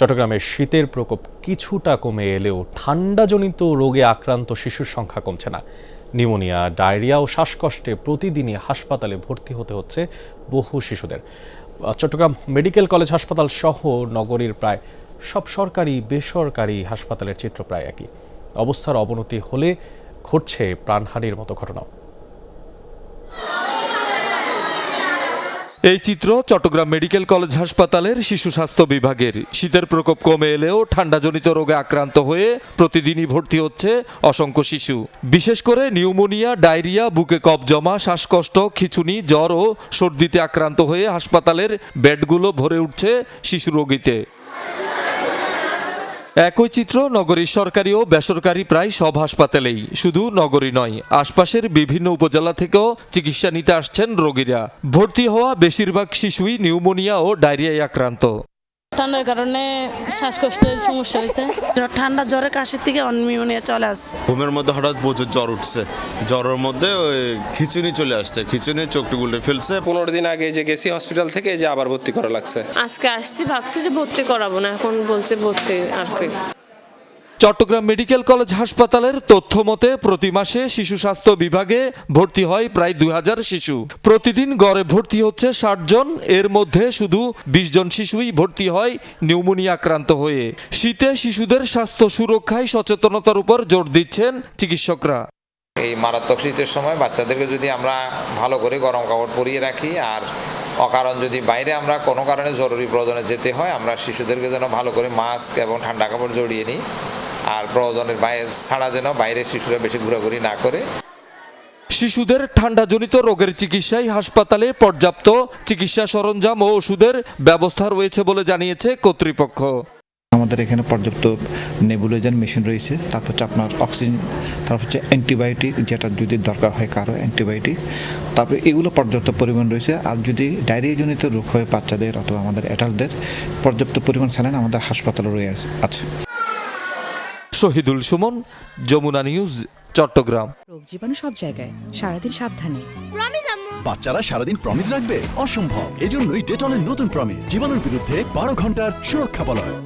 চট্টগ্রামের শীতের প্রকোপ কিছুটা কমে এলেও ঠান্ডাজনিত রোগে আক্রান্ত শিশুর সংখ্যা কমছে না। নিউমোনিয়া, ডায়রিয়া ও শ্বাসকষ্টে প্রতিদিনই হাসপাতালে ভর্তি হতে হচ্ছে বহু শিশুদের। চট্টগ্রাম মেডিকেল কলেজ হাসপাতাল সহ নগরীর প্রায় সব সরকারি, বেসরকারি হাসপাতালের চিত্র প্রায় একই। অবস্থার অবনতি হলে ঘটছে প্রাণহানির মতো ঘটনাও। এই চিত্র চট্টগ্রাম মেডিকেল কলেজ হাসপাতালের শিশু স্বাস্থ্য বিভাগের। শীতের প্রকোপ কমে এলেও ঠান্ডাজনিত রোগে আক্রান্ত হয়ে প্রতিদিনই ভর্তি হচ্ছে অসংখ্য শিশু। বিশেষ করে নিউমোনিয়া, ডায়রিয়া, বুকে কপ জমা, শ্বাসকষ্ট, খিচুনি, জ্বর ও সর্দিতে আক্রান্ত হয়ে হাসপাতালের বেডগুলো ভরে উঠছে শিশু রোগীতে। একই চিত্র নগরীর সরকারি ও বেসরকারি প্রায় সব হাসপাতালেই। শুধু নগরী নয়, আশপাশের বিভিন্ন উপজেলা থেকেও চিকিৎসা নিতে আসছেন রোগীরা। ভর্তি হওয়া বেশিরভাগ শিশুই নিউমোনিয়া ও ডায়রিয়ায় আক্রান্ত। ঠান্ডার কারণে শ্বাসকষ্টের সমস্যা হয়েছে। ঠান্ডা জ্বরে কাশির থেকে অনিউমোনিয়া চলে আসছে। ঘুমের মধ্যে হঠাৎ প্রচুর জ্বর উঠছে। জ্বরের মধ্যে ওই খিচুনি চলে আসছে। খিচুনি চোখটি গুলে ফেলছে। পনেরো দিন আগে যে গেছি হসপিটাল থেকে এই যে আবার ভর্তি করা লাগছে। আজকে আসছি ভাবছি যে ভর্তি করাবো না এখন বলছে ভর্তি আর কি। চট্টগ্রাম মেডিকেল কলেজ হাসপাতালের তথ্য মতে, প্রতি মাসে শিশু স্বাস্থ্য বিভাগে ভর্তি হয় প্রায় দুই হাজার শিশু। প্রতিদিন গড়ে ভর্তি হচ্ছে ষাট জন, এর মধ্যে শুধু বিশ জন শিশুই ভর্তি হয় নিউমোনিয়া আক্রান্ত হয়ে। শীতে শিশুদের স্বাস্থ্য সুরক্ষায় সচেতনতার উপর জোর দিচ্ছেন চিকিৎসকরা। এই মারাত্মক শীতের সময় বাচ্চাদেরকে যদি আমরা ভালো করে গরম কাপড় পরিয়ে রাখি, আর অকারণ যদি বাইরে আমরা কোনো কারণে জরুরি প্রয়োজনে যেতে হয়, আমরা শিশুদেরকে যেন ভালো করে মাস্ক এবং ঠান্ডা কাপড় জড়িয়ে নিই। আর প্রয়োজনের বাইরে ছাড়া যেন বাইরে শিশুরা বেশি ঘোরাঘুরি না করে। শিশুদের ঠান্ডাজনিত রোগের চিকিৎসায় হাসপাতালে পর্যাপ্ত চিকিৎসা সরঞ্জাম ও ওষুধের ব্যবস্থা রয়েছে বলে জানিয়েছে কর্তৃপক্ষ। আমাদের এখানে পর্যাপ্ত নেবুলাইজার মেশিন রয়েছে তারপর হচ্ছে আপনার অক্সিজেন তারপর হচ্ছে অ্যান্টিবায়োটিক যেটা যদি দরকার হয় কারও অ্যান্টিবায়োটিক। তারপরে এগুলো পর্যাপ্ত পরিমাণ রয়েছে আর যদি ডায়রিয়াজনিত রোগ হয় বাচ্চাদের অথবা আমাদের অ্যাডাল্টদের পর্যাপ্ত পরিমাণ স্যালাইন আমাদের হাসপাতালে রয়ে আছে। শহীদুল সুমন যমুনা নিউজ চট্টগ্রাম। রোগ জীবাণু সব জায়গায় সারাদিন সাবধানে। বাচ্চারা সারাদিন প্রমিস রাখবে? অসম্ভব। এজন্যই ডেটলের নতুন প্রমিস জীবাণুর বিরুদ্ধে বারো ঘণ্টার সুরক্ষা বলয়।